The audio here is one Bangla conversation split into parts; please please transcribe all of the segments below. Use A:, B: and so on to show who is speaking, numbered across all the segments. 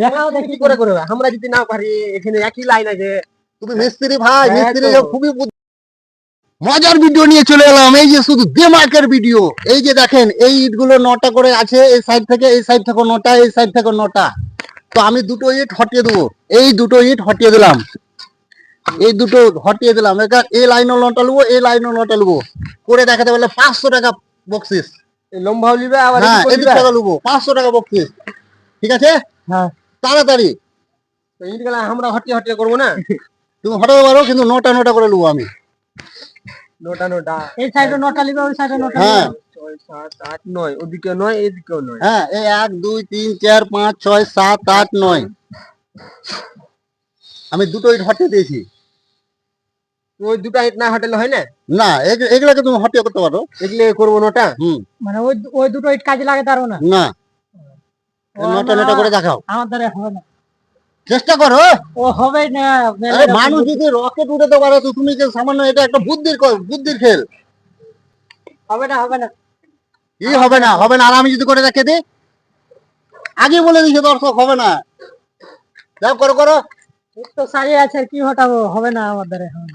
A: দেখাও দেখি করে করবে আমরা যদি না পারি এখানে একই লাইন আছে তুমি মিস্ত্রি ভাই হ্যাঁ, মিস্ত্রি খুবই মজার ভিডিও নিয়ে চলে এলাম এই যে শুধু দেমাকের ভিডিও এই যে দেখেন এই ইটগুলো নটা করে আছে এই সাইড থেকে এই সাইড থেকে নটা এই সাইড থেকে নটা তো আমি দুটো ইট হটিয়ে দেবো এই দুটো ইট হটিয়ে দিলাম এই দুটো হটিয়ে দিলাম এবার এই লাইনও নটা লুবো এই লাইনও নটা লুবো করে দেখাতে পারলে পাঁচশো টাকা বকশিস লম্বা লিবে আবার হ্যাঁ এই টাকা নেবো পাঁচশো টাকা বকশিস ঠিক আছে হ্যাঁ। তাড়াতাড়ি ইট গেলে আমরা হটিয়ে হটিয়ে করবো না তুমি হটাতে পারো কিন্তু নটা নটা করে নেবো আমি হ্যাঁ। হ্যাঁ, এক দুই তিন চার পাঁচ ছয় সাত আট নয় আমি দুটো ইট দিয়েছি ওই দুটো ইট না হয় না না এগুলাকে তুমি করতে পারো এগুলো করবো নটা মানে ওই ওই দুটো ইট কাজে লাগে পারো না না হ্যাঁ? বুদ্ধির খেল হবে না হবে না হবে না হবে না আমি যদি করে দেখে দিই আগে বলে দিছে দর্শক হবে না যাও করো করো তো সারিয়ে আছে কি হবে না আমার দ্বারা হবে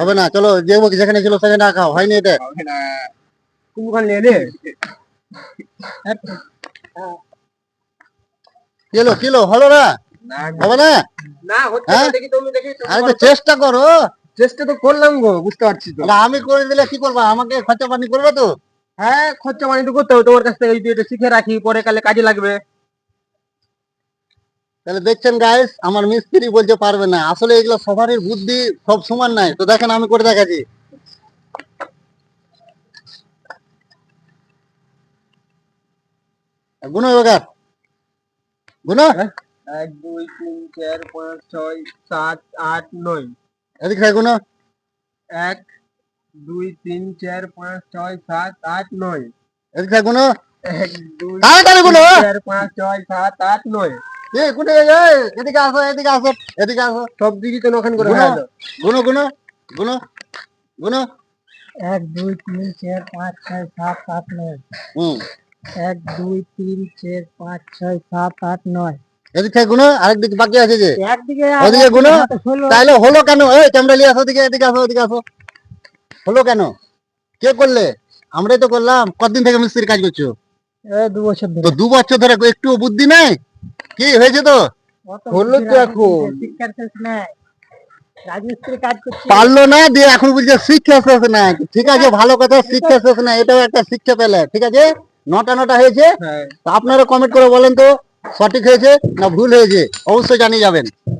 A: হবে না চলো যে যেখানে ছিল সেখানে হয়নি কিলো কিলো হলো না হবে না হ্যাঁ? চেষ্টা করো চেষ্টা তো করলাম গো বুঝতে পারছি আমি করে দিলে কি করবো আমাকে খরচা পানি করবে তো হ্যাঁ খরচা পানি তো করতে হবে তোমার কাছ থেকে যদি এটা শিখে রাখি পরে কালে কাজে লাগবে তাহলে দেখছেন গাইস আমার মিস্ত্রি বলতে পারবে না আসলে এগুলো সবারই বুদ্ধি সব সমান নাই তো দেখেন আমি করে দেখাচ্ছি এক দুই তিন চার পাঁচ ছয় সাত আট নয় এদিক থেকে এক দুই তিন চার পাঁচ ছয় সাত আট নয় এদিক থেকে এক দুই চার পাঁচ ছয় সাত আট নয় এ হলো বাকি আছে যে একদিকে গুনো তাহলে হলো কেন এই চামড়া লিয়ে আসো ওদিকে এদিকে আসো ওদিকে আসো হলো কেন কে করলে আমরাই তো করলাম কতদিন থেকে মিস্ত্রির কাজ করছো দু বছর ধরে দু বছর ধরে একটু বুদ্ধি নাই কি হয়েছে তো বললো তো এখন পারলো না দিয়ে এখন বলছে শিক্ষা শেষ না ঠিক আছে ভালো কথা শিক্ষা শেষ না এটাও একটা শিক্ষা পেলে ঠিক আছে নটা নটা হয়েছে হ্যাঁ। আপনারা কমেন্ট করে বলেন তো সঠিক হয়েছে না ভুল হয়েছে অবশ্যই জানিয়ে যাবেন